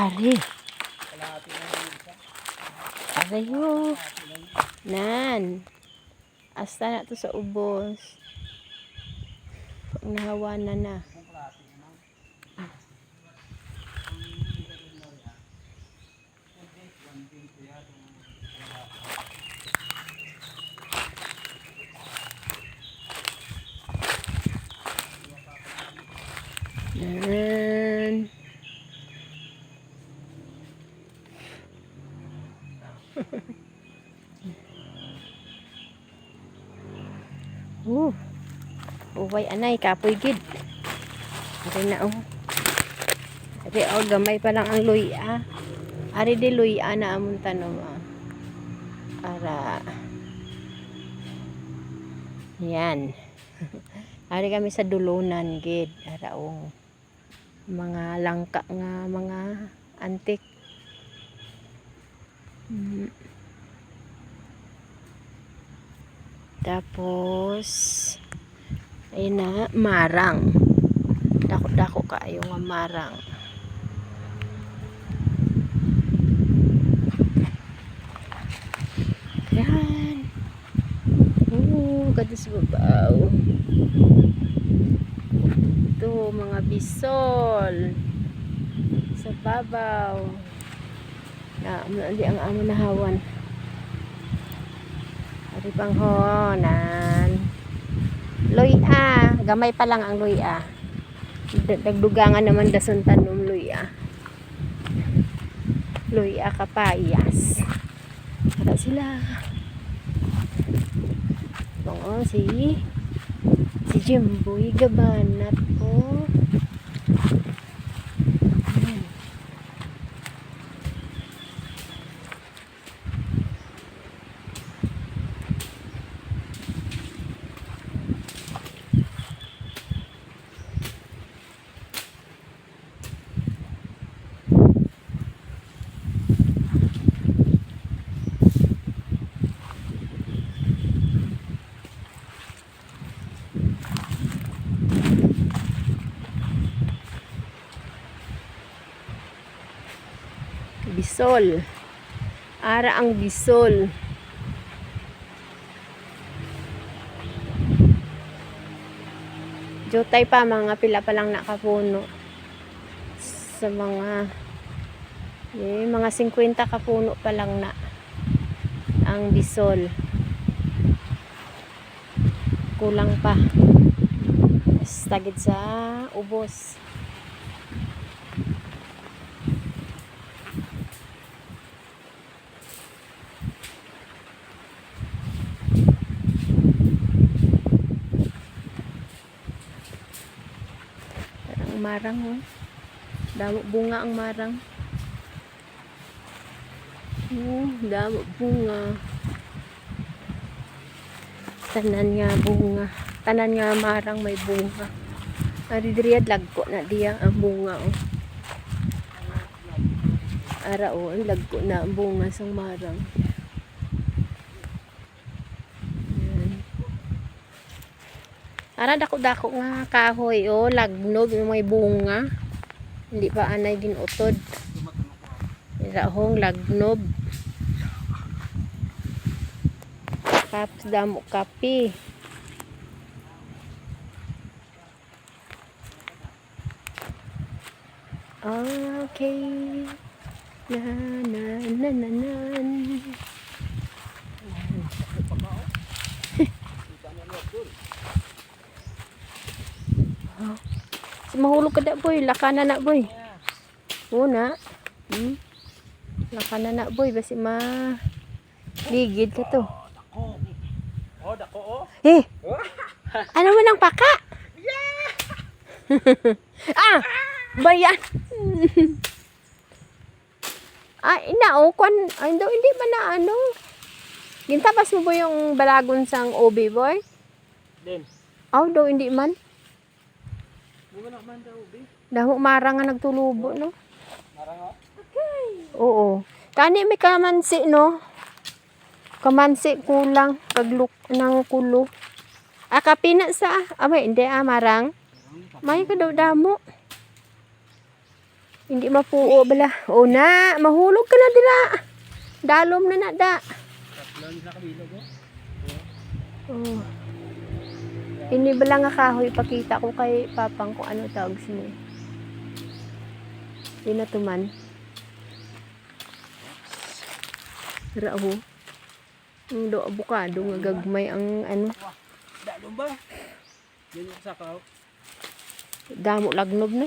Ari. Ho. Nan. Asta na to sa ubos. Pag nahawanan na. Yan. Uh. Uway anay kapoy gid. Ari na oh. Ari oh gamay pa lang ang luya. Ari di luya na amon tanom ah. Ara. Yan. Ari kami sa dulunan gid. Ara oh. Mga langka nga mga antik. Mm. Tapos, ayun na, marang. Dako-dako kaayo nga marang. Yan. Oo, ganda sa babaw. Ito, mga bisol. Sa babaw. Na, hindi ang amo nahawan. Ari bang honan. Luya, gamay pa lang ang luya. Dagdugangan naman dason tanom luya. Luya kapayas. Para sila. Oo, si si Jimboy gabanat po. Ayan. Bisol. Ara ang bisol. Jotay pa mga pila pa lang nakapuno. Sa mga eh, mga 50 kapuno pa lang na ang bisol. Kulang pa. Tagid sa ubos. Ang marang oh. Damo bunga ang marang. Oh, damo bunga. Tanan nga bunga. Tanan nga marang may bunga. Ari diriya lagko na diya ang bunga oh. Ara oh, lagko na ang bunga sang marang. Yan. Ara dako-dako nga kahoy oh, lagnog may bunga. Hindi pa anay din utod. Irahong lagnob. Tapos damo kapi. Okay. Na na na na na. Mahulog ka da boy, lakana na boy. Una. Hmm. Lakana na boy, basi ma ligid ka to. Oh, dako oh. Eh! Ano mo nang paka? ah! Bayan! ah, ina, oh, kwan, ay, hindi ba na ano? Gintabas mo ba yung balagon sang OB boy? Din. Aw, daw, hindi man. Na man daw. Damo marang nga nagtulubo, no? Marang oh. Oo. Kani may kamansi, no? Kamansi kulang. Kagluk ng kulo. Ah, kapina sa, ah, may, hindi, ah, marang. May ka daw damo. Hindi mapuo bala. O na, mahulog ka na dira. Dalom na na da. Tatlo sa kabilog oh. Oh. Ini bala nga kahoy ipakita ko kay papang kung ano tawag sini. Di na tuman. Raho. Ang do abukado nga gagmay ang ano, Dalong ba? Yan yung sakaw. damo lagnob na.